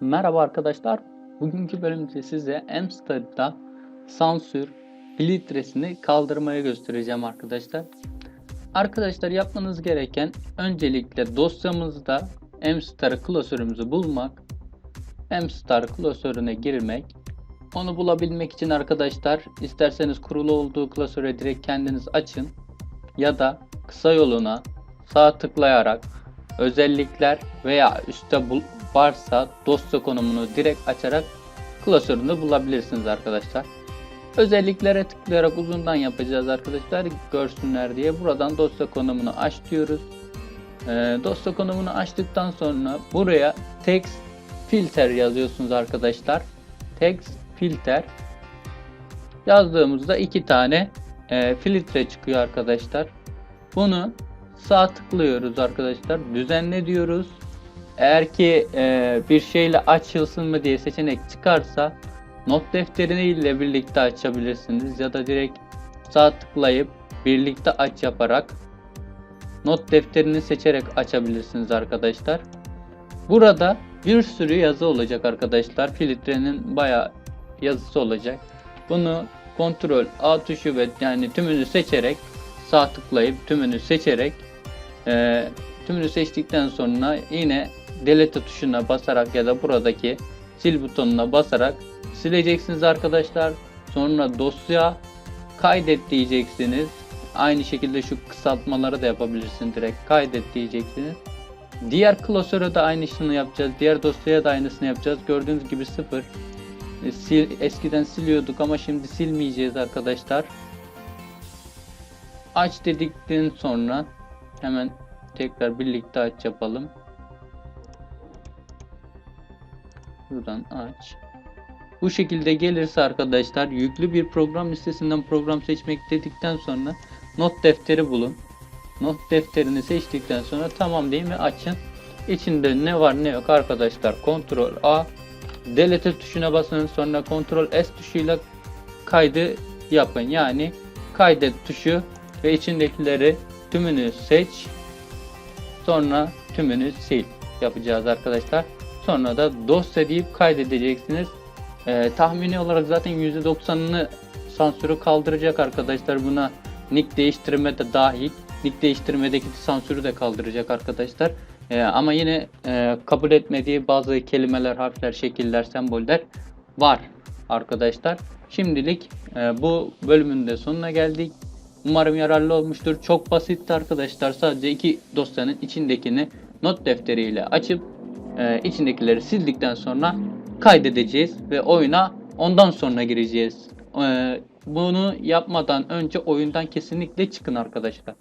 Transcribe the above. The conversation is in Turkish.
Merhaba arkadaşlar. Bugünkü bölümde size Amsterdam'da sansür filtresini kaldırmayı göstereceğim arkadaşlar. Arkadaşlar yapmanız gereken öncelikle dosyamızda Amstar klasörümüzü bulmak, Amstar klasörüne girmek. Onu bulabilmek için arkadaşlar isterseniz kurulu olduğu klasöre direkt kendiniz açın ya da kısa yoluna sağ tıklayarak özellikler veya üstte bul varsa dosya konumunu direkt açarak klasörünü bulabilirsiniz arkadaşlar. Özelliklere tıklayarak uzundan yapacağız arkadaşlar görsünler diye. Buradan dosya konumunu aç diyoruz. Ee, dosya konumunu açtıktan sonra buraya text filter yazıyorsunuz arkadaşlar. Text filter yazdığımızda iki tane e, filtre çıkıyor arkadaşlar. Bunu sağ tıklıyoruz arkadaşlar. Düzenle diyoruz. Eğer ki e, bir şeyle açılsın mı diye seçenek çıkarsa not defterini ile birlikte açabilirsiniz ya da direkt sağ tıklayıp birlikte aç yaparak not defterini seçerek açabilirsiniz arkadaşlar. Burada bir sürü yazı olacak arkadaşlar. Filtrenin bayağı yazısı olacak. Bunu kontrol A tuşu ve yani tümünü seçerek sağ tıklayıp tümünü seçerek e, tümünü seçtikten sonra yine delete tuşuna basarak ya da buradaki sil butonuna basarak sileceksiniz arkadaşlar. Sonra dosya kaydet diyeceksiniz. Aynı şekilde şu kısaltmaları da yapabilirsin direkt kaydet diyeceksiniz. Diğer klasöre de aynısını yapacağız. Diğer dosyaya da aynısını yapacağız. Gördüğünüz gibi sıfır. E, Sil, eskiden siliyorduk ama şimdi silmeyeceğiz arkadaşlar. Aç dedikten sonra hemen tekrar birlikte aç yapalım. Buradan aç. Bu şekilde gelirse arkadaşlar yüklü bir program listesinden program seçmek dedikten sonra not defteri bulun. Not defterini seçtikten sonra tamam deyin ve açın. İçinde ne var ne yok arkadaşlar. Ctrl A delete tuşuna basın sonra Ctrl S tuşuyla kaydı yapın. Yani kaydet tuşu ve içindekileri tümünü seç. Sonra tümünü sil yapacağız arkadaşlar. Sonra da dosya deyip kaydedeceksiniz. Ee, tahmini olarak zaten %90'ını sansürü kaldıracak arkadaşlar. Buna nick değiştirme de dahil. Nick değiştirmedeki sansürü de kaldıracak arkadaşlar. Ee, ama yine e, kabul etmediği bazı kelimeler, harfler, şekiller, semboller var arkadaşlar. Şimdilik e, bu bölümün de sonuna geldik. Umarım yararlı olmuştur. Çok basitti arkadaşlar. Sadece iki dosyanın içindekini not defteriyle açıp e, içindekileri sildikten sonra kaydedeceğiz ve oyuna ondan sonra gireceğiz. E, bunu yapmadan önce oyundan kesinlikle çıkın arkadaşlar.